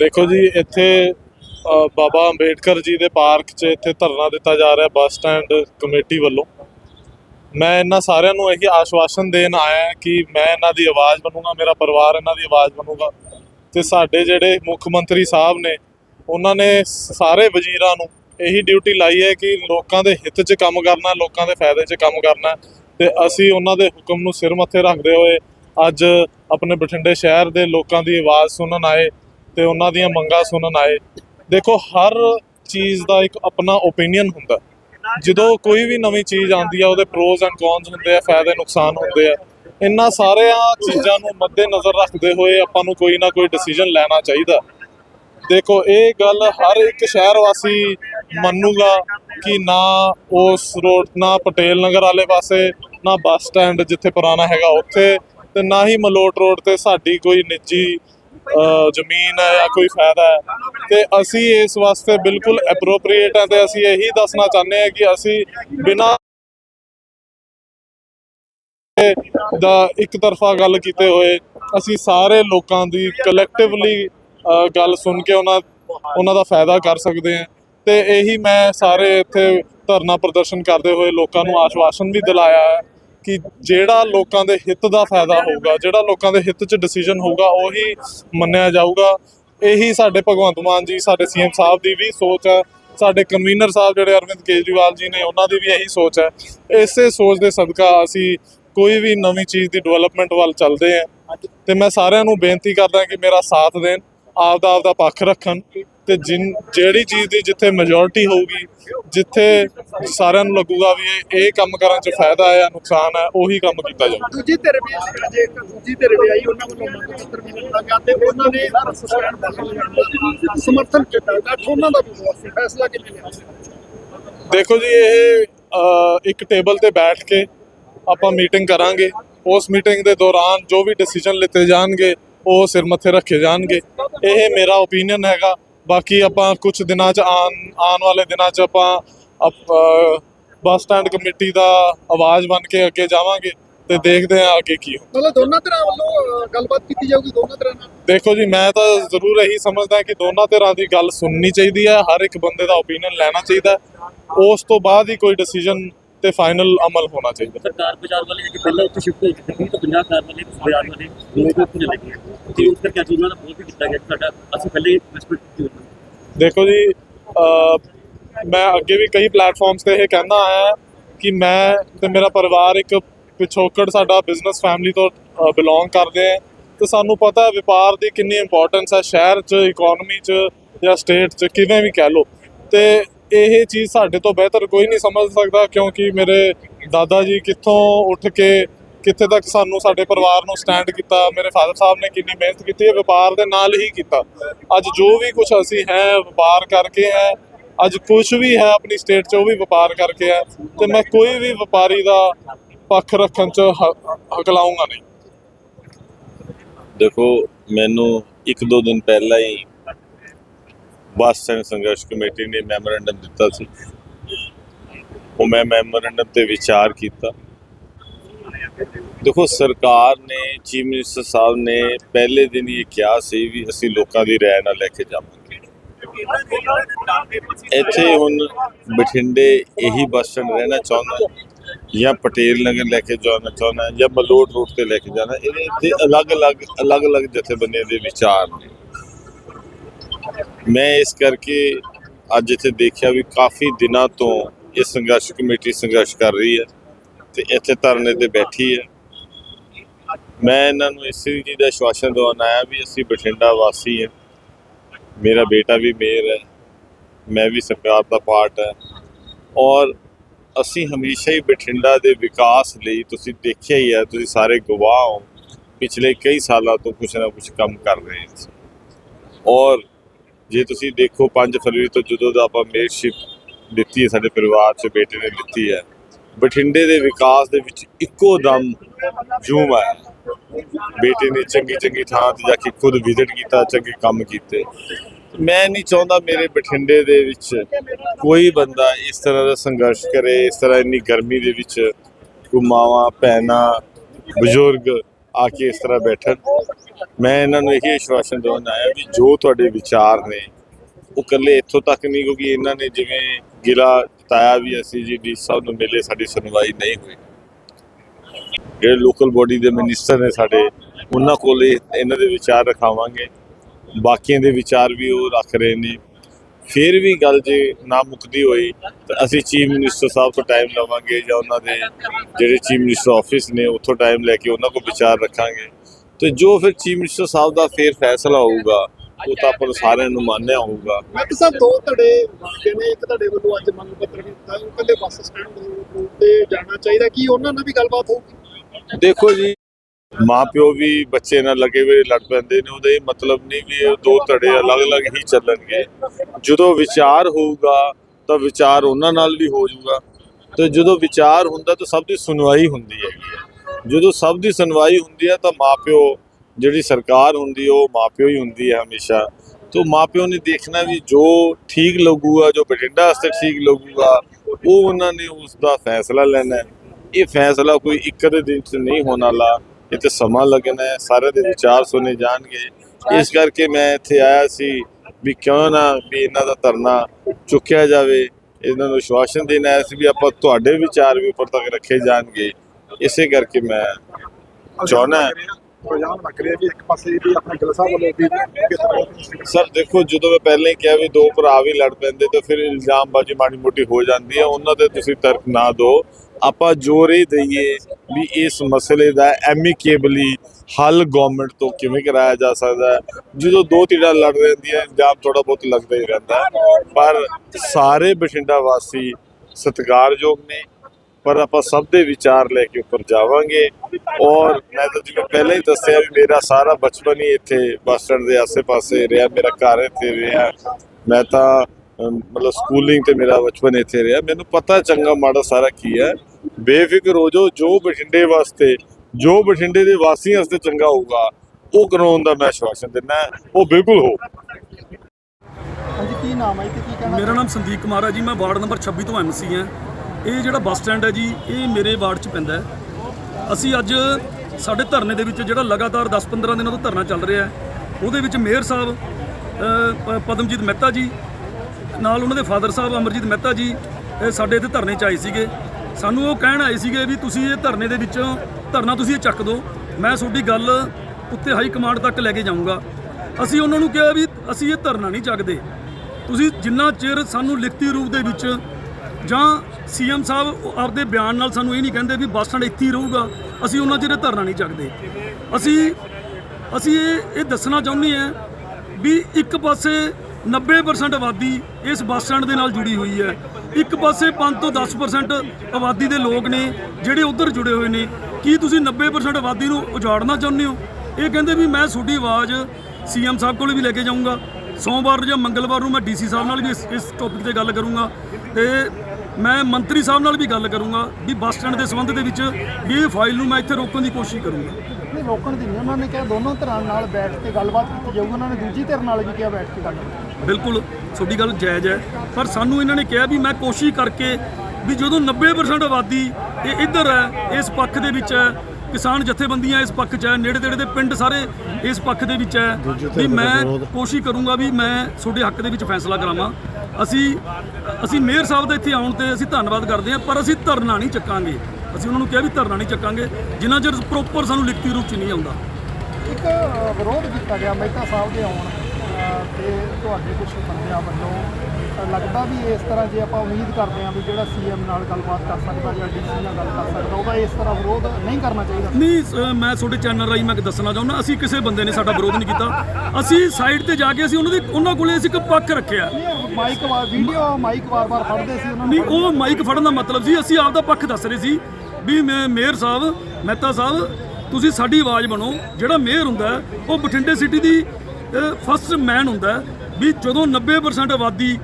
ਦੇਖੋ ਜੀ, ਇੱਥੇ ਬਾਬਾ ਅੰਬੇਡਕਰ ਜੀ ਦੇ ਪਾਰਕ 'ਚ ਇੱਥੇ ਧਰਨਾ ਦਿੱਤਾ ਜਾ ਰਿਹਾ ਬੱਸ ਸਟੈਂਡ ਕਮੇਟੀ ਵੱਲੋਂ। ਮੈਂ ਇਹਨਾਂ ਸਾਰਿਆਂ ਨੂੰ ਇਹੀ ਆਸ਼ਵਾਸਨ ਦੇਣ ਆਇਆ ਕਿ ਮੈਂ ਇਹਨਾਂ ਦੀ ਆਵਾਜ਼ ਬਣੂੰਗਾ ਮੇਰਾ ਪਰਿਵਾਰ ਇਹਨਾਂ ਦੀ ਆਵਾਜ਼ ਬਣੂਗਾ ਤੇ ਸਾਡੇ ਜਿਹੜੇ ਮੁੱਖ ਮੰਤਰੀ ਸਾਹਿਬ ਨੇ, ਉਹਨਾਂ ਨੇ ਸਾਰੇ ਵਜ਼ੀਰਾਂ ਨੂੰ ਇਹੀ ਡਿਊਟੀ ਲਾਈ ਹੈ ਕਿ ਲੋਕਾਂ ਦੇ ਹਿੱਤ 'ਚ ਕੰਮ ਕਰਨਾ, ਲੋਕਾਂ ਦੇ ਫਾਇਦੇ 'ਚ ਕੰਮ ਕਰਨਾ ਤੇ ਅਸੀਂ ਉਹਨਾਂ ਦੇ ਹੁਕਮ ਨੂੰ ਸਿਰ ਮੱਥੇ ਰੱਖਦੇ ਹੋਏ ਅੱਜ ਆਪਣੇ ਬਠਿੰਡੇ ਸ਼ਹਿਰ ਦੇ ਲੋਕਾਂ ਦੀ ਆਵਾਜ਼ ਸੁਣਨ ਆਏ। ਤੇ ਉਹਨਾਂ ਦੀਆਂ ਮੰਗਾਂ ਸੁਣਨ ਆਏ। ਦੇਖੋ, ਹਰ ਚੀਜ਼ ਦਾ ਇੱਕ ਆਪਣਾ ਓਪੀਨੀਅਨ ਹੁੰਦਾ। ਜਦੋਂ ਕੋਈ ਵੀ ਨਵੀਂ ਚੀਜ਼ ਆਉਂਦੀ ਆ, ਉਹਦੇ ਪ੍ਰੋਜ਼ ਐਂਡ ਕੌਨਸ ਹੁੰਦੇ ਆ, ਫਾਇਦੇ, ਨੁਕਸਾਨ ਹੁੰਦੇ ਆ। ਇਹਨਾਂ ਸਾਰਿਆਂ ਚੀਜ਼ਾਂ ਨੂੰ ਮੱਦੇ ਨਜ਼ਰ ਰੱਖਦੇ ਹੋਏ ਆਪਾਂ ਨੂੰ ਕੋਈ ਨਾ ਕੋਈ ਡਿਸੀਜਨ ਲੈਣਾ ਚਾਹੀਦਾ। ਦੇਖੋ, ਇਹ ਗੱਲ ਹਰ ਇੱਕ ਸ਼ਹਿਰ ਵਾਸੀ ਮੰਨੂਗਾ ਕਿ ਨਾ ਉਸ ਰੋਡ, ਨਾ ਪਟੇਲ ਨਗਰ ਵਾਲੇ ਪਾਸੇ, ਨਾ ਬੱਸ ਸਟੈਂਡ ਜਿੱਥੇ ਪੁਰਾਣਾ ਹੈਗਾ ਉੱਥੇ, ਤੇ ਨਾ ਹੀ ਮਲੋਟ ਰੋਡ ਤੇ ਸਾਡੀ ਕੋਈ ਨਿੱਜੀ ਜ਼ਮੀਨ ਹੈ ਜਾਂ ਕੋਈ ਫਾਇਦਾ ਹੈ। ਤੇ ਅਸੀਂ ਇਸ ਵਾਸਤੇ ਬਿਲਕੁਲ ਐਪਰੋਪ੍ਰੀਏਟ ਹੈ ਤੇ ਅਸੀਂ ਇਹੀ ਦੱਸਣਾ ਚਾਹੁੰਦੇ ਹਾਂ ਕਿ ਅਸੀਂ ਬਿਨਾਂ ਦਾ ਇੱਕ ਤਰਫਾ ਗੱਲ ਕੀਤੇ ਹੋਏ, ਅਸੀਂ ਸਾਰੇ ਲੋਕਾਂ ਦੀ ਕਲੈਕਟਿਵਲੀ ਗੱਲ ਸੁਣ ਕੇ ਉਹਨਾਂ ਉਹਨਾਂ ਦਾ ਫਾਇਦਾ ਕਰ ਸਕਦੇ ਹਾਂ। ਤੇ ਇਹੀ ਮੈਂ ਸਾਰੇ ਇੱਥੇ ਧਰਨਾ ਪ੍ਰਦਰਸ਼ਨ ਕਰਦੇ ਹੋਏ ਲੋਕਾਂ ਨੂੰ ਆਸ਼ਵਾਸਨ ਵੀ ਦਿਲਾਇਆ ਹੈ ਕਿ ਜਿਹੜਾ ਲੋਕਾਂ ਦੇ ਹਿੱਤ ਦਾ ਫਾਇਦਾ ਹੋਊਗਾ, ਜਿਹੜਾ ਲੋਕਾਂ ਦੇ ਹਿੱਤ 'ਚ ਡਿਸੀਜਨ ਹੋਊਗਾ, ਉਹੀ ਮੰਨਿਆ ਜਾਊਗਾ। ਇਹੀ ਸਾਡੇ ਭਗਵੰਤ ਮਾਨ ਜੀ, ਸਾਡੇ ਸੀਐਮ ਸਾਹਿਬ ਦੀ ਵੀ ਸੋਚ ਹੈ। ਸਾਡੇ ਕਨਵੀਨਰ ਸਾਹਿਬ ਜਿਹੜੇ ਅਰਵਿੰਦ ਕੇਜਰੀਵਾਲ ਜੀ ਨੇ, ਉਹਨਾਂ ਦੀ ਵੀ ਇਹੀ ਸੋਚ ਹੈ। ਇਸੇ ਸੋਚ ਦੇ ਸਦਕਾ ਅਸੀਂ ਕੋਈ ਵੀ ਨਵੀਂ ਚੀਜ਼ ਦੀ ਡਿਵੈਲਪਮੈਂਟ ਵੱਲ ਚੱਲਦੇ ਹਾਂ। ਤੇ ਮੈਂ ਸਾਰਿਆਂ ਨੂੰ ਬੇਨਤੀ ਕਰਦਾ ਕਿ ਮੇਰਾ ਸਾਥ ਦੇਣ। ਆਪਦਾ ਆਪਦਾ ਪੱਖ ਰੱਖਣ ਤੇ ਜਿਨ ਜਿਹੜੀ ਚੀਜ਼ ਦੀ ਜਿੱਥੇ ਮੈਜੋਰਿਟੀ ਹੋਊਗੀ ਜਿੱਥੇ ਸਾਰਿਆਂ ਨੂੰ ਲੱਗੂਗਾ ਵੀ ਇਹ ਕੰਮ ਕਰਨ 'ਚ ਫਾਇਦਾ ਹੈ ਜਾਂ ਨੁਕਸਾਨ ਹੈ ਉਹੀ ਕੰਮ ਕੀਤਾ ਜਾਊਗਾ ਦੂਜੀ ਧਿਰ ਵੀ ਜੇ ਦੂਜੀ ਧਿਰ ਵੀ ਆਈ ਉਹਨਾਂ ਵੱਲੋਂ ਮੰਗ ਪੱਤਰ ਵੀ ਦਿੱਤਾ ਗਿਆ ਤੇ ਉਹਨਾਂ ਨੇ ਸਮਰਥਨ ਕੀਤਾ ਗੱਠ ਉਹਨਾਂ ਦਾ ਵੀ ਫੈਸਲਾ ਕਿਵੇਂ ਲਿਆ ਦੇਖੋ ਜੀ ਇਹ ਇੱਕ ਟੇਬਲ ਤੇ ਬੈਠ ਕੇ ਆਪਾਂ ਮੀਟਿੰਗ ਕਰਾਂਗੇ। ਉਸ ਮੀਟਿੰਗ ਦੇ ਦੌਰਾਨ ਜੋ ਵੀ ਡਿਸੀਜਨ ਲਿੱਤੇ ਜਾਣਗੇ ਉਹ ਸਿਰ ਮੱਥੇ ਰੱਖੇ ਜਾਣਗੇ। ਇਹ ਮੇਰਾ ਓਪੀਨੀਅਨ ਹੈਗਾ। ਬਾਕੀ ਆਪਾਂ ਕੁਝ ਦਿਨਾਂ ਚ ਆਉਣ ਆਉਣ ਵਾਲੇ ਦਿਨਾਂ ਚ ਆਪਾਂ ਬੱਸ ਸਟੈਂਡ ਕਮੇਟੀ ਦਾ ਆਵਾਜ਼ ਬਣ ਕੇ ਅੱਗੇ ਜਾਵਾਂਗੇ ਤੇ ਦੇਖਦੇ ਹਾਂ ਅੱਗੇ ਕੀ ਹੁੰਦਾ। ਮਤਲਬ ਦੋਨਾਂ ਧਿਰਾਂ ਵੱਲੋਂ ਗੱਲਬਾਤ ਕੀਤੀ ਜਾਊਗੀ ਦੋਨਾਂ ਧਿਰਾਂ ਨਾਲ? ਦੇਖੋ ਜੀ ਮੈਂ ਤਾਂ ਜ਼ਰੂਰ ਇਹੀ ਸਮਝਦਾ ਕਿ ਦੋਨਾਂ ਧਿਰਾਂ ਦੀ ਗੱਲ ਸੁਣਨੀ ਚਾਹੀਦੀ ਹੈ। ਹਰ ਇੱਕ ਬੰਦੇ ਦਾ ਓਪੀਨੀਅਨ ਲੈਣਾ ਚਾਹੀਦਾ। ਉਸ ਤੋਂ ਬਾਅਦ ਹੀ ਕੋਈ ਡਿਸੀਜਨ ਤੇ ਫਾਈਨਲ ਅਮਲ ਹੋਣਾ ਚਾਹੀਦਾ। ਸਰਕਾਰ ਬਾਜ਼ਾਰ ਵਾਲੇ ਜਿਹੜੇ ਪਹਿਲਾਂ ਉੱਥੇ ਸ਼ਿਫਟ ਹੋਈ ਸੀ ਤਾਂ 50 ਕਾਰ ਵਾਲੇ ਬਾਜ਼ਾਰ ਵਾਲੇ ਲੋਕ ਉੱਥੇ ਚਲੇ ਗਏ। ਤੇ ਉਸ ਕਰਕੇ ਅੱਜ ਉਹਨਾਂ ਦਾ ਬਹੁਤ ਕੀਤਾ ਗਿਆ ਸਾਡਾ ਅਸੀਂ ਪਹਿਲੇ ਰਿਸਪੈਕਟ ਕੀਤੀ ਦੇਖੋ ਜੀ ਮੈਂ ਅੱਗੇ ਵੀ ਕਈ ਪਲੇਟਫਾਰਮਸ ਤੇ ਇਹ ਕਹਿੰਦਾ ਆਇਆ ਕਿ ਮੈਂ ਤੇ ਮੇਰਾ ਪਰਿਵਾਰ ਇੱਕ ਪਿਛੋਕੜ ਸਾਡਾ ਬਿਜ਼ਨਸ ਫੈਮਿਲੀ ਤੋਂ ਬਿਲੋਂਗ ਕਰਦੇ ਆ। ਤੇ ਸਾਨੂੰ ਪਤਾ ਹੈ ਵਪਾਰ ਦੀ ਕਿੰਨੀ ਇੰਪੋਰਟੈਂਸ ਹੈ ਸ਼ਹਿਰ 'ਚ ਇਕਨੋਮੀ 'ਚ ਜਾਂ ਸਟੇਟ 'ਚ ਕਿਵੇਂ ਵੀ ਕਹਿ ਲਓ। ਤੇ ਇਹ ਚੀਜ਼ ਸਾਡੇ ਤੋਂ ਬਿਹਤਰ ਕੋਈ ਨਹੀਂ ਸਮਝ ਸਕਦਾ, ਕਿਉਂਕਿ ਮੇਰੇ ਦਾਦਾ ਜੀ ਕਿੱਥੋਂ ਉੱਠ ਕੇ ਕਿੱਥੇ ਤੱਕ ਸਾਨੂੰ ਸਾਡੇ ਪਰਿਵਾਰ ਨੂੰ ਸਟੈਂਡ ਕੀਤਾ, ਮੇਰੇ ਫਾਦਰ ਸਾਹਿਬ ਨੇ ਕਿੰਨੀ ਮਿਹਨਤ ਕੀਤੀ ਹੈ ਵਪਾਰ ਦੇ ਨਾਲ ਹੀ ਕੀਤਾ। ਅੱਜ ਜੋ ਵੀ ਕੁਝ ਅਸੀਂ ਹੈ, ਵਪਾਰ ਕਰਕੇ ਹੈ, ਅੱਜ ਕੁਝ ਵੀ ਹੈ ਆਪਣੀ ਸਟੇਟ 'ਚ, ਉਹ ਵੀ ਵਪਾਰ ਕਰਕੇ ਹੈ, ਤੇ ਮੈਂ ਕੋਈ ਵੀ ਵਪਾਰੀ ਦਾ ਪੱਖ ਰੱਖਣ 'ਚ ਹ- ਹਕਲਾਊਂਗਾ ਨਹੀਂ। ਦੇਖੋ, ਮੈਨੂੰ ਇੱਕ ਦੋ ਦਿਨ ਪਹਿਲਾਂ ਹੀ ਬੱਸ ਸਟੈਂਡ ਸੰਘਰਸ਼ ਕਮੇਟੀ ਨੇ ਮੈਮੋਰੈਂਡਮ ਦਿੱਤਾ ਸੀ। ਉਹ ਮੈਂ ਮੈਮੋਰੈਂਡਮ ਤੇ ਵਿਚਾਰ ਕੀਤਾ। ਦੇਖੋ, ਸਰਕਾਰ ਨੇ, ਚੀਫ ਮਿਨਿਸਟਰ ਸਾਹਿਬ ਨੇ ਪਹਿਲੇ ਦਿਨ ਹੀ ਇਹ ਕਿਹਾ ਸੀ ਵੀ ਅਸੀਂ ਲੋਕਾਂ ਦੀ ਰਾਏ ਨਾਲ ਲੈ ਕੇ ਜਾਵਾਂਗੇ। ਇੱਥੇ ਹੁਣ ਬਠਿੰਡੇ ਇਹੀ ਬੱਸ ਸਟੈਂਡ ਰਹਿਣਾ ਚਾਹੁੰਦਾ ਜਾਂ ਪਟੇਲ ਨਗਰ ਲੈ ਕੇ ਜਾਣਾ ਚਾਹੁੰਦਾ ਜਾਂ ਮਲੋਟ ਰੋਡ ਤੇ ਲੈ ਕੇ ਜਾਣਾ ਇਹਦੇ ਤੇ ਅਲੱਗ-ਅਲੱਗ ਅਲੱਗ-ਅਲੱਗ ਜਥੇਬੰਦੀਆਂ ਦੇ ਵਿਚਾਰ ਨੇ। ਮੈਂ ਇਸ ਕਰਕੇ ਅੱਜ ਇੱਥੇ ਦੇਖਿਆ ਵੀ ਕਾਫੀ ਦਿਨਾਂ ਤੋਂ ਇਹ ਸੰਘਰਸ਼ ਕਮੇਟੀ ਸੰਘਰਸ਼ ਕਰ ਰਹੀ ਹੈ ਤੇ ਇੱਥੇ ਧਰਨੇ ਤੇ ਬੈਠੀ ਹੈ। ਮੈਂ ਇਹਨਾਂ ਨੂੰ ਇਸ ਚੀਜ਼ ਦਾ ਆਸ਼ਵਾਸਨ ਦਿਵਾਉਣ ਆਇਆ ਵੀ ਅਸੀਂ ਬਠਿੰਡਾ ਵਾਸੀ ਹਾਂ। ਮੇਰਾ ਬੇਟਾ ਵੀ ਮੇਰ ਹੈ। ਮੈਂ ਵੀ ਸਰਕਾਰ ਦਾ ਪਾਰਟ ਹੈ। ਔਰ ਅਸੀਂ ਹਮੇਸ਼ਾ ਹੀ ਬਠਿੰਡਾ ਦੇ ਵਿਕਾਸ ਲਈ ਤੁਸੀਂ ਦੇਖਿਆ ਹੀ ਹੈ, ਤੁਸੀਂ ਸਾਰੇ ਗਵਾਹ ਹੋ। ਪਿਛਲੇ ਕਈ ਸਾਲਾਂ ਤੋਂ ਕੁਛ ਨਾ ਕੁਛ ਕੰਮ ਕਰ ਰਹੇ ਹਾਂ। ਔਰ ਜੇ ਤੁਸੀਂ ਦੇਖੋ 5 ਫਰਵਰੀ ਤੋਂ ਜਦੋਂ ਦਾ ਆਪਾਂ ਮੇਅਰਸ਼ਿਪ ਦਿੱਤੀ ਹੈ, ਸਾਡੇ ਪਰਿਵਾਰ 'ਚ, ਬੇਟੇ ਨੇ ਦਿੱਤੀ ਹੈ, ਬਠਿੰਡੇ ਦੇ ਵਿਕਾਸ ਦੇ ਵਿੱਚ ਇੱਕੋ ਦਮ ਜੂਮ ਆਇਆ। ਬੇਟੇ ਨੇ ਚੰਗੀ ਚੰਗੀ ਥਾਂ ਤੇ ਜਾ ਕੇ ਖੁਦ ਵਿਜ਼ਿਟ ਕੀਤਾ, ਚੰਗੇ ਕੰਮ ਕੀਤੇ। ਮੈਂ ਨਹੀਂ ਚਾਹੁੰਦਾ ਮੇਰੇ ਬਠਿੰਡੇ ਦੇ ਵਿੱਚ ਕੋਈ ਬੰਦਾ ਇਸ ਤਰ੍ਹਾਂ ਦਾ ਸੰਘਰਸ਼ ਕਰੇ, ਇਸ ਤਰ੍ਹਾਂ ਇੰਨੀ ਗਰਮੀ ਦੇ ਵਿੱਚ ਕੋਈ ਮਾਵਾਂ ਭੈਣਾਂ, ਬਜ਼ੁਰਗ ਆ ਕੇ ਇਸ ਤਰ੍ਹਾਂ ਬੈਠਣ। ਮੈਂ ਇਹਨਾਂ ਨੂੰ ਇਹੀ ਆਸ਼ਵਾਸਨ ਦੇਣ ਆਇਆ ਵੀ ਜੋ ਤੁਹਾਡੇ ਵਿਚਾਰ ਨੇ, ਉਹ ਇਕੱਲੇ ਇੱਥੋਂ ਤੱਕ ਨਹੀਂ, ਕਿਉਂਕਿ ਇਹਨਾਂ ਨੇ ਜਿਵੇਂ ਗਿਲਾ ਜਤਾਇਆ ਵੀ ਅਸੀਂ ਜੀ ਡੀ ਸਾਹਿਬ ਨੂੰ ਮਿਲੇ, ਸਾਡੀ ਸੁਣਵਾਈ ਨਹੀਂ ਹੋਈ। ਜਿਹੜੇ ਲੋਕਲ ਬੋਡੀ ਦੇ ਮਿਨਿਸਟਰ ਨੇ ਸਾਡੇ, ਉਹਨਾਂ ਕੋਲ ਇਹਨਾਂ ਦੇ ਵਿਚਾਰ ਰਖਾਵਾਂਗੇ। ਬਾਕੀਆਂ ਦੇ ਵਿਚਾਰ ਵੀ ਉਹ ਰੱਖ ਰਹੇ ਨੇ। ਫਿਰ ਵੀ ਗੱਲ ਜੇ ਨਾ ਮੁੱਕਦੀ ਹੋਈ ਤਾਂ ਅਸੀਂ ਚੀਫ ਮਿਨਿਸਟਰ ਸਾਹਿਬ ਤੋਂ ਟਾਈਮ ਲਵਾਂਗੇ ਜਾਂ ਉਹਨਾਂ ਦੇ ਜਿਹੜੇ ਚੀਫ ਮਿਨਿਸਟਰ ਆਫਿਸ ਨੇ ਉੱਥੋਂ ਟਾਈਮ ਲੈ ਕੇ ਉਹਨਾਂ ਕੋਲ ਵਿਚਾਰ ਰੱਖਾਂਗੇ। ਤੇ ਜੋ ਫਿਰ ਚੀਫ ਮਿਨਿਸਟਰ ਸਾਹਿਬ ਦਾ ਫਿਰ ਫੈਸਲਾ ਹੋਊਗਾ ਉਹ ਤਾਂ ਆਪਾਂ ਸਾਰਿਆਂ ਨੂੰ ਮੰਨਿਆ ਹੋਊਗਾ। ਮੈਂ ਕਿ ਸਭ ਦੋ ਬਣੇ ਨੇ ਇੱਕ ਧੜੇ ਵੱਲੋਂ ਅੱਜ ਮੰਗ ਪੱਤਰ ਵੀ ਦਿੱਤਾ ਉਹ ਕਹਿੰਦੇ ਬੱਸ ਸਟੈਂਡ ਦੇ ਤੇ ਜਾਣਾ ਚਾਹੀਦਾ ਕੀ ਉਹਨਾਂ ਨਾਲ ਵੀ ਗੱਲਬਾਤ ਹੋਊਗੀ? ਦੇਖੋ ਜੀ ਮਾਂ ਪਿਓ ਵੀ ਬੱਚੇ ਨਾਲ ਲੱਗੇ ਹੋਏ ਲੜ ਪੈਂਦੇ ਨੇ, ਉਹਦਾ ਇਹ ਮਤਲਬ ਨਹੀਂ ਵੀ ਇਹ ਦੋ ਧੜੇ ਅਲੱਗ-ਅਲੱਗ ਹੀ ਚੱਲਣਗੇ। ਜਦੋਂ ਵਿਚਾਰ ਹੋਊਗਾ, ਤਾਂ ਵਿਚਾਰ ਉਹਨਾਂ ਨਾਲ ਵੀ ਹੋ ਜਾਊਗਾ। ਤੇ ਜਦੋਂ ਵਿਚਾਰ ਹੁੰਦਾ, ਤਾਂ ਸਭ ਦੀ ਸੁਣਵਾਈ ਹੁੰਦੀ ਹੈਗੀ ਹੈ। ਜਦੋਂ ਸਭ ਦੀ ਸੁਣਵਾਈ ਹੁੰਦੀ ਹੈ, ਤਾਂ ਮਾਂ ਪਿਓ ਜਿਹੜੀ ਸਰਕਾਰ ਹੁੰਦੀ, ਉਹ ਮਾਂ ਪਿਓ ਹੀ ਹੁੰਦੀ ਹੈ ਹਮੇਸ਼ਾ। ਤੋਂ ਮਾਂ ਪਿਓ ਨੇ ਦੇਖਣਾ ਵੀ ਜੋ ਠੀਕ ਲੱਗੂਗਾ, ਜੋ ਬਠਿੰਡਾ ਵਾਸਤੇ ਠੀਕ ਲੱਗੂਗਾ, ਉਹ ਉਹਨਾਂ ਨੇ ਉਸ ਦਾ ਫੈਸਲਾ ਲੈਣਾ ਇਹ ਫੈਸਲਾ ਕੋਈ ਇੱਕ ਦੇ ਦਿਨ 'ਚ ਨਹੀਂ ਹੋਣ ਵਾਲਾ। ਇਹ ਤੇ ਸਮਾਂ ਲੱਗਣਾ ਹੈ ਸਾਰੇ ਦੇ ਵਿਚਾਰ ਸੁਣੇ ਜਾਣਗੇ। ਇਸ ਕਰਕੇ ਮੈਂ ਇੱਥੇ ਆਇਆ ਸੀ ਵੀ ਕਿਉਂ ਨਾ ਵੀ ਇਹਨਾਂ ਦਾ ਧਰਨਾ ਚੁੱਕਿਆ ਜਾਵੇ। ਇਹਨਾਂ ਨੂੰ ਸ਼ਵਾਸਨ ਦੇਣਾ ਸੀ ਵੀ ਆਪਾਂ ਤੁਹਾਡੇ ਵਿਚਾਰ ਵੀ ਉੱਪਰ ਤੱਕ ਰੱਖੇ ਜਾਣਗੇ। ਇਸੇ ਕਰਕੇ ਮੈਂ ਚਾਹੁੰਦਾ ਹਾਂ। ਪ੍ਰੋਗਰਾਮ ਲੱਗ ਰਿਹਾ ਵੀ ਇੱਕ ਪਾਸੇ ਵੀ ਆਪਣਾ ਗਿਲ ਸਾਹਿਬ ਵੱਲੋਂ ਵੀ ਸਰ ਦੇਖੋ ਜਦੋਂ ਮੈਂ ਪਹਿਲਾਂ ਹੀ ਕਿਹਾ ਵੀ ਦੋ ਭਰਾ ਵੀ ਲੜ ਪੈਂਦੇ ਤਾਂ ਫਿਰ ਇਲਜ਼ਾਮਬਾਜ਼ੀ ਮਾੜੀ ਮੋਟੀ ਹੋ ਜਾਂਦੀ ਹੈ। ਉਹਨਾਂ ਤੇ ਤੁਸੀਂ ਤਰਕ ਨਾ ਦਿਓ। ਆਪਾਂ ਜ਼ੋਰ ਇਹ ਦਈਏ ਵੀ ਇਸ ਮਸਲੇ ਦਾ ਐਮੀਕੇਬਲੀ ਹੱਲ ਗਵਰਨਮੈਂਟ ਤੋਂ ਕਿਵੇਂ ਕਰਾਇਆ ਜਾ ਸਕਦਾ ਹੈ? ਜਦੋਂ ਦੋ ਧਿਰਾਂ ਲੜ ਰਹਿੰਦੀਆਂ ਇਲਜ਼ਾਮ ਥੋੜਾ ਬਹੁਤ ਲੱਗਦਾ ਹੀ ਰਹਿੰਦਾ ਪਰ ਸਾਰੇ ਬਠਿੰਡਾ ਵਾਸੀ ਸਤਿਕਾਰਯੋਗ ਨੇ। ਪਰ ਆਪਾਂ ਸਭ ਦੇ ਵਿਚਾਰ ਲੈ ਕੇ ਉੱਪਰ ਜਾਵਾਂਗੇ। ਔਰ ਮੈਂ ਤਾਂ ਜਿਵੇਂ ਪਹਿਲਾਂ ਹੀ ਦੱਸਿਆ ਵੀ ਮੇਰਾ ਸਾਰਾ ਬਚਪਨ ਹੀ ਇੱਥੇ ਬੱਸ ਸਟੈਂਡ ਦੇ ਆਸੇ-ਪਾਸੇ ਰਿਹਾ, ਮੇਰਾ ਘਰ ਇੱਥੇ ਰਿਹਾ। ਮੈਂ ਤਾਂ ਮਤਲਬ ਸਕੂਲਿੰਗ ਤੇ ਮੇਰਾ ਬਚਪਨ ਇੱਥੇ ਰਿਹਾ। ਮੈਨੂੰ ਪਤਾ ਚੰਗਾ ਮਾੜਾ ਸਾਰਾ ਕੀ ਹੈ। ਬੇਫਿਕਰ ਹੋ ਜਾਓ ਜੋ ਬਠਿੰਡੇ ਵਾਸਤੇ ਜੋ ਬਠਿੰਡੇ ਦੇ ਵਾਸੀਆਂ ਵਾਸਤੇ ਚੰਗਾ ਹੋਊਗਾ ਉਹ ਕਰਾਉਣ ਦਾ ਮੈਂ ਆਸ਼ਵਾਸਨ ਦਿੰਦਾ ਉਹ ਬਿਲਕੁਲ ਹੋ। ਹਾਂਜੀ ਕੀ ਨਾਮ ਹੈ ਤੇ ਕੀ ਕਹਿਣਾ? ਮੇਰਾ ਨਾਮ ਸੰਦੀਪ ਕੁਮਾਰ ਹੈ ਜੀ। ਮੈਂ ਵਾਰਡ ਨੰਬਰ 26 ਤੋਂ ਐਮਸੀ ਹਾਂ। ਇਹ ਜਿਹੜਾ ਬੱਸ ਸਟੈਂਡ ਹੈ ਜੀ ਇਹ ਮੇਰੇ ਵਾਰਡ 'ਚ ਪੈਂਦਾ ਹੈ। ਅਸੀਂ ਅੱਜ ਸਾਡੇ ਧਰਨੇ ਦੇ ਵਿੱਚ ਜਿਹੜਾ ਲਗਾਤਾਰ 10-15 ਦਿਨਾਂ ਤੋਂ ਧਰਨਾ ਚੱਲ ਰਿਹਾ ਹੈ ਉਹਦੇ ਵਿੱਚ ਮੇਅਰ ਸਾਹਿਬ ਪਦਮਜੀਤ ਮਹਿਤਾ ਜੀ ਨਾਲ ਉਹਨਾਂ ਦੇ ਫਾਦਰ ਸਾਹਿਬ ਅਮਰਜੀਤ ਮਹਿਤਾ ਜੀ ਸਾਡੇ ਇੱਥੇ ਧਰਨੇ 'ਚ ਆਏ ਸੀਗੇ। ਸਾਨੂੰ ਉਹ ਕਹਿਣ ਆਏ ਸੀਗੇ ਵੀ ਤੁਸੀਂ ਇਹ ਧਰਨੇ ਦੇ ਵਿੱਚੋਂ ਧਰਨਾ ਤੁਸੀਂ ਇਹ ਚੱਕ ਦਿਓ ਮੈਂ ਤੁਹਾਡੀ ਗੱਲ ਉੱਤੇ ਹਾਈ ਕਮਾਂਡ ਤੱਕ ਲੈ ਕੇ ਜਾਊਂਗਾ। ਅਸੀਂ ਉਹਨਾਂ ਨੂੰ ਕਿਹਾ ਵੀ ਅਸੀਂ ਇਹ ਧਰਨਾ ਨਹੀਂ ਚੱਕਦੇ। ਤੁਸੀਂ ਜਿੰਨਾ ਚਿਰ ਸਾਨੂੰ ਲਿਖਤੀ ਰੂਪ ਦੇ ਵਿੱਚ ਜਾਂ ਸੀਐਮ ਸਾਹਿਬ ਆਪਦੇ ਬਿਆਨ ਨਾਲ ਸਾਨੂੰ ਇਹ ਨਹੀਂ ਕਹਿੰਦੇ ਵੀ ਬੱਸ ਸਟੈਂਡ ਇੱਥੇ ਹੀ ਰਹੂਗਾ, ਅਸੀਂ ਉਹਨਾਂ ਚਿਰ ਧਰਨਾ ਨਹੀਂ ਚੱਕਦੇ। ਅਸੀਂ ਅਸੀਂ ਇਹ ਇਹ ਦੱਸਣਾ ਚਾਹੁੰਦੇ ਹਾਂ ਵੀ ਇੱਕ ਪਾਸੇ 90% ਆਬਾਦੀ ਇਸ ਬੱਸ ਸਟੈਂਡ ਦੇ ਨਾਲ ਜੁੜੀ ਹੋਈ ਹੈ। ਇੱਕ ਪਾਸੇ 5 ਤੋਂ 10% ਆਬਾਦੀ ਦੇ ਲੋਕ ਨੇ ਜਿਹੜੇ ਉਧਰ ਜੁੜੇ ਹੋਏ ਨੇ। ਕੀ ਤੁਸੀਂ 90% ਆਬਾਦੀ ਨੂੰ ਉਜਾੜਨਾ ਚਾਹੁੰਦੇ ਹੋ? ਇਹ ਕਹਿੰਦੇ ਵੀ ਮੈਂ ਤੁਹਾਡੀ ਆਵਾਜ਼ ਸੀਐਮ ਸਾਹਿਬ ਕੋਲ ਵੀ ਲੈ ਕੇ ਜਾਊਂਗਾ। ਸੋਮਵਾਰ ਜਾਂ ਮੰਗਲਵਾਰ ਨੂੰ ਮੈਂ ਡੀਸੀ ਸਾਹਿਬ ਨਾਲ ਵੀ ਇਸ ਇਸ ਟੌਪਿਕ ਤੇ ਗੱਲ ਕਰੂੰਗਾ ਤੇ ਮੈਂ ਮੰਤਰੀ ਸਾਹਿਬ ਨਾਲ ਵੀ ਗੱਲ ਕਰੂੰਗਾ ਵੀ ਬੱਸ ਸਟੈਂਡ ਦੇ ਸੰਬੰਧ ਦੇ ਵਿੱਚ ਵੀ ਇਹ ਫਾਈਲ ਨੂੰ ਮੈਂ ਇੱਥੇ ਰੋਕਣ ਦੀ ਕੋਸ਼ਿਸ਼ ਕਰੂੰਗਾ। ਨਹੀਂ, ਰੋਕਣ ਦੀ ਨਹੀਂ, ਉਹਨਾਂ ਨੇ ਕਿਹਾ ਦੋਨੋਂ ਧਿਰਾਂ ਨਾਲ ਬੈਠ ਕੇ ਗੱਲਬਾਤ ਕੀਤੀ ਜਾਊਗੀ। ਉਹਨਾਂ ਨੇ ਦੂਜੀ ਧਿਰ ਨਾਲ ਵੀ ਕਿਹਾ ਬੈਠ ਕੇ ਗੱਲ ਬਿਲਕੁਲ ਤੁਹਾਡੀ ਗੱਲ ਜਾਇਜ਼ ਹੈ। ਪਰ ਸਾਨੂੰ ਇਹਨਾਂ ਨੇ ਕਿਹਾ ਵੀ ਮੈਂ ਕੋਸ਼ਿਸ਼ ਕਰਕੇ ਵੀ ਜਦੋਂ 90% ਆਬਾਦੀ ਇਹ ਇੱਧਰ ਹੈ ਇਸ ਪੱਖ ਦੇ ਵਿੱਚ ਹੈ ਕਿਸਾਨ ਜਥੇਬੰਦੀਆਂ ਇਸ ਪੱਖ 'ਚ ਹੈ ਨੇੜੇ ਤੇੜੇ ਦੇ ਪਿੰਡ ਸਾਰੇ ਇਸ ਪੱਖ ਦੇ ਵਿੱਚ ਹੈ ਵੀ ਮੈਂ ਕੋਸ਼ਿਸ਼ ਕਰੂੰਗਾ ਵੀ ਮੈਂ ਤੁਹਾਡੇ ਹੱਕ ਦੇ ਵਿੱਚ ਫੈਸਲਾ ਕਰਾਵਾਂ। ਅਸੀਂ ਅਸੀਂ ਮੇਅਰ ਸਾਹਿਬ ਦੇ ਇੱਥੇ ਆਉਣ ਤੇ ਅਸੀਂ ਧੰਨਵਾਦ ਕਰਦੇ ਹਾਂ ਪਰ ਅਸੀਂ ਧਰਨਾ ਨਹੀਂ ਚੱਕਾਂਗੇ। ਅਸੀਂ ਉਹਨਾਂ ਨੂੰ ਕਿਹਾ ਵੀ ਧਰਨਾ ਨਹੀਂ ਚੱਕਾਂਗੇ ਜਿੰਨਾ ਚਿਰ ਪ੍ਰੋਪਰ ਸਾਨੂੰ ਲਿਖਤੀ ਰੂਪ 'ਚ ਨਹੀਂ ਆਉਂਦਾ। ਇੱਕ ਵਿਰੋਧ ਕੀਤਾ ਗਿਆ ਮਹਿਤਾ ਸਾਹਿਬ ਦੇ ਆਉਣ ਤੇ ਤੁਹਾਡੇ ਕੁਝ ਬੰਦਿਆਂ ਵੱਲੋਂ ਲੱਗਦਾ ਵੀ ਇਸ ਤਰ੍ਹਾਂ ਜੇ ਆਪਾਂ ਉਮੀਦ ਕਰਦੇ ਹਾਂ ਵੀ ਜਿਹੜਾ ਸੀਐਮ ਨਾਲ ਗੱਲਬਾਤ ਕਰ ਸਕਦਾ ਜਾਂ ਡੀਸੀ ਨਾਲ ਗੱਲ ਕਰ ਸਕਦਾ ਉਹਦਾ ਇਸ ਤਰ੍ਹਾਂ ਵਿਰੋਧ ਨਹੀਂ ਕਰਨਾ ਚਾਹੀਦਾ। ਨਹੀਂ ਅ, ਮੈਂ ਤੁਹਾਡੇ ਚੈਨਲ ਰਾਹੀਂ ਮੈਂ ਦੱਸਣਾ ਚਾਹੁੰਦਾ ਅਸੀਂ ਕਿਸੇ ਬੰਦੇ ਨੇ ਸਾਡਾ ਵਿਰੋਧ ਨਹੀਂ ਕੀਤਾ। ਅਸੀਂ ਸਾਈਡ ਤੇ ਜਾ ਕੇ ਅਸੀਂ ਉਹਨਾਂ ਦੀ ਉਹਨਾਂ ਕੋਲੇ ਅਸੀਂ ਇੱਕ ਪੱਖ ਰੱਖਿਆ। ਮਾਈਕ ਵਾਰ ਵੀਡੀਓ ਮਾਈਕ ਵਾਰ-ਵਾਰ ਫੜਦੇ ਸੀ ਉਹਨਾਂ ਨਹੀਂ ਨੂੰ ਉਹ ਮਾਈਕ ਫੜਨ ਦਾ ਮਤਲਬ ਸੀ ਅਸੀਂ ਆਪਦਾ ਪੱਖ ਦੱਸ ਰਹੇ ਸੀ ਵੀ ਮੈਂ ਮੇਅਰ ਸਾਹਿਬ ਮਹਿਤਾ ਸਾਹਿਬ ਤੁਸੀਂ ਸਾਡੀ ਆਵਾਜ਼ ਬਣੋ ਜਿਹੜਾ ਮੇਅਰ ਹੁੰਦਾ ਹੈ, ਉਹ ਬਠਿੰਡੇ ਸਿਟੀ ਦੀ ਫਸਟ ਮੈਨ ਹੁੰਦਾ ਵੀ ਜਦੋਂ 90% ਆਬਾਦੀ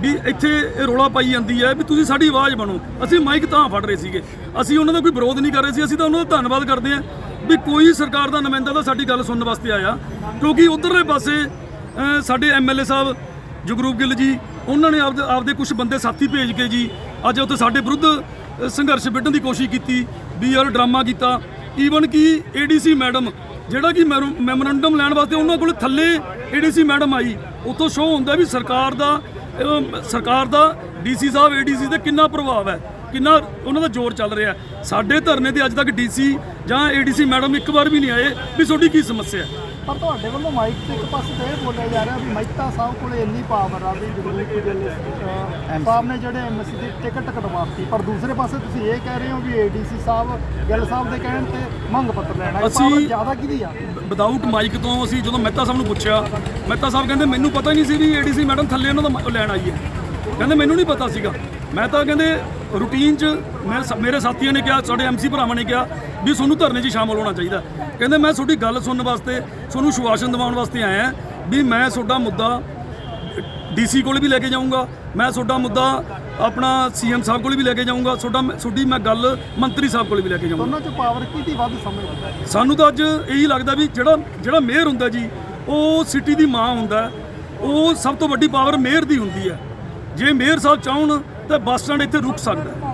ਵੀ ਇੱਥੇ ਇਹ ਰੋਲਾ ਪਾਈ ਜਾਂਦੀ ਹੈ ਵੀ ਤੁਸੀਂ ਸਾਡੀ ਆਵਾਜ਼ ਬਣੋ। ਅਸੀਂ ਮਾਈਕ ਤਾਂ ਫੜ ਰਹੇ ਸੀਗੇ। ਅਸੀਂ ਉਹਨਾਂ ਦਾ ਕੋਈ ਵਿਰੋਧ ਨਹੀਂ ਕਰ ਰਹੇ ਸੀ। ਅਸੀਂ ਤਾਂ ਉਹਨਾਂ ਦਾ ਧੰਨਵਾਦ ਕਰਦੇ ਹਾਂ ਵੀ ਕੋਈ ਸਰਕਾਰ ਦਾ ਨੁਮਾਇੰਦਾ ਤਾਂ ਸਾਡੀ ਗੱਲ ਸੁਣਨ ਵਾਸਤੇ ਆਇਆ। ਕਿਉਂਕਿ ਉਧਰਲੇ ਪਾਸੇ ਅ, ਸਾਡੇ ਐਮਐਲਏ ਸਾਹਿਬ ਜਗਰੂਪ ਗਿੱਲ ਜੀ ਉਹਨਾਂ ਨੇ ਆਪਦੇ ਆਪਦੇ ਕੁਝ ਬੰਦੇ ਸਾਥੀ ਭੇਜ ਕੇ ਜੀ ਅੱਜ ਉੱਥੇ ਸਾਡੇ ਵਿਰੁੱਧ ਸੰਘਰਸ਼ ਵਿੱਢਣ ਦੀ ਕੋਸ਼ਿਸ਼ ਕੀਤੀ ਵੀ ਯਾਰ ਡਰਾਮਾ ਕੀਤਾ। ਈਵਨ ਕਿ ਏਡੀਸੀ ਮੈਡਮ ਜਿਹੜਾ ਕਿ ਮੈਮੋਰੈਂਡਮ ਲੈਣ ਵਾਸਤੇ ਉਹਨਾਂ ਕੋਲ ਥੱਲੇ ਏਡੀਸੀ ਮੈਡਮ ਆਈ। ਉੱਥੋਂ ਸ਼ੋਅ ਹੁੰਦਾ ਵੀ ਸਰਕਾਰ ਦਾ ਸਰਕਾਰ ਦਾ, ਡੀਸੀ ਸਾਹਿਬ, ਏਡੀਸੀ ਤੇ ਕਿੰਨਾ ਪ੍ਰਭਾਵ ਹੈ, ਕਿੰਨਾ ਉਹਨਾਂ ਦਾ ਜ਼ੋਰ ਚੱਲ ਰਿਹਾ ਸਾਡੇ ਧਰਨੇ ਤੇ ਅੱਜ ਤੱਕ ਡੀਸੀ ਜਾਂ ਏਡੀਸੀ ਮੈਡਮ ਇੱਕ ਵਾਰ ਵੀ ਨਹੀਂ ਆਏ ਵੀ ਤੁਹਾਡੀ ਕੀ ਸਮੱਸਿਆ ਹੈ। ਪਰ ਤੁਹਾਡੇ ਵੱਲੋਂ ਮਾਈਕ ਤੇ ਇੱਕ ਪਾਸੇ ਤੇ ਇਹ ਬੋਲਿਆ ਜਾ ਰਿਹਾ ਵੀ ਮਹਿਤਾ ਸਾਹਿਬ ਕੋਲੇ ਇੰਨੀ ਪਾਵਰ ਆ ਵੀ ਜਗਰੂਪ ਗਿੱਲ ਅਹ, ਸਾਹਿਬ ਨੇ ਜਿਹੜੇ ਐਮਸੀ ਦੀ ਟਿਕਟ ਕਟਵਾਤੀ ਪਰ ਦੂਸਰੇ ਪਾਸੇ ਤੁਸੀਂ ਇਹ ਕਹਿ ਰਹੇ ਹੋ ਵੀ ਏਡੀਸੀ ਸਾਹਿਬ ਗਿੱਲ ਸਾਹਿਬ ਦੇ ਕਹਿਣ ਤੇ ਮੰਗ ਪੱਤਰ ਲੈਣਾ ਇਹ ਅਸੀਂ- power ਜ਼ਿਆਦਾ ਕਿਹਦੀ ਆ? ਵਿਦਆਊਟ ਮਾਈਕ ਤੋਂ ਅਸੀਂ ਜਦੋਂ ਮਹਿਤਾ ਸਾਹਿਬ ਨੂੰ ਪੁੱਛਿਆ ਮਹਿਤਾ ਸਾਹਿਬ ਕਹਿੰਦੇ ਮੈਨੂੰ ਪਤਾ ਹੀ ਨਹੀਂ ਸੀ ਵੀ ਏਡੀਸੀ ਮੈਡਮ ਥੱਲੇ ਉਹਨਾਂ ਦਾ ਮ- ਲੈਣ ਆਈ ਹੈ। ਕਹਿੰਦੇ ਮੈਨੂੰ ਨਹੀਂ ਪਤਾ ਸੀਗਾ। ਮੈਂ ਤਾਂ ਕਹਿੰਦੇ ਰੂਟੀਨ 'ਚ ਮੈਂ ਮੇਰੇ ਸਾਥੀਆਂ ਨੇ ਕਿਹਾ ਸਾਡੇ ਐਮਸੀ ਭਰਾਵਾਂ ਨੇ ਕਿਹਾ ਵੀ ਤੁਹਾਨੂੰ ਧਰਨੇ 'ਚ ਸ਼ਾਮਲ ਹੋਣਾ ਚਾਹੀਦਾ। ਕਹਿੰਦੇ ਮੈਂ ਤੁਹਾਡੀ ਗੱਲ ਸੁਣਨ ਵਾਸਤੇ ਤੁਹਾਨੂੰ ਸ਼ੁਆਸ਼ਨ ਦਿਵਾਉਣ ਵਾਸਤੇ ਆਇਆ ਵੀ ਮੈਂ ਤੁਹਾਡਾ ਮੁੱਦਾ ਡੀਸੀ ਕੋਲ ਵੀ ਲੈ ਕੇ ਜਾਊਂਗਾ ਮੈਂ ਤੁਹਾਡਾ ਮੁੱਦਾ ਆਪਣਾ ਸੀਐਮ ਸਾਹਿਬ ਕੋਲ ਵੀ ਲੈ ਕੇ ਜਾਊਂਗਾ ਤੁਹਾਡਾ ਤੁਹਾਡੀ ਮੈਂ ਗੱਲ ਮੰਤਰੀ ਸਾਹਿਬ ਕੋਲ ਵੀ ਲੈ ਕੇ ਜਾਊਂਗਾ। ਦੋਨਾਂ ਚ ਪਾਵਰ ਕਿਹਦੀ ਵੱਧ ਸਮਝਦੇ ਸਾਨੂੰ ਤਾਂ ਅੱਜ ਇਹੀ ਲੱਗਦਾ ਵੀ ਜਿਹੜਾ ਜਿਹੜਾ ਮੇਅਰ ਹੁੰਦਾ ਜੀ ਉਹ ਸਿਟੀ ਦੀ ਮਾਂ ਹੁੰਦਾ। ਉਹ ਸਭ ਤੋਂ ਵੱਡੀ ਪਾਵਰ ਮੇਅਰ ਦੀ ਹੁੰਦੀ ਹੈ। ਜੇ ਮੇਅਰ ਸਾਹਿਬ ਚਾਹਣ ਤਾਂ ਬੱਸ ਸਟੈਂਡ ਇੱਥੇ ਰੁਕ ਸਕਦਾ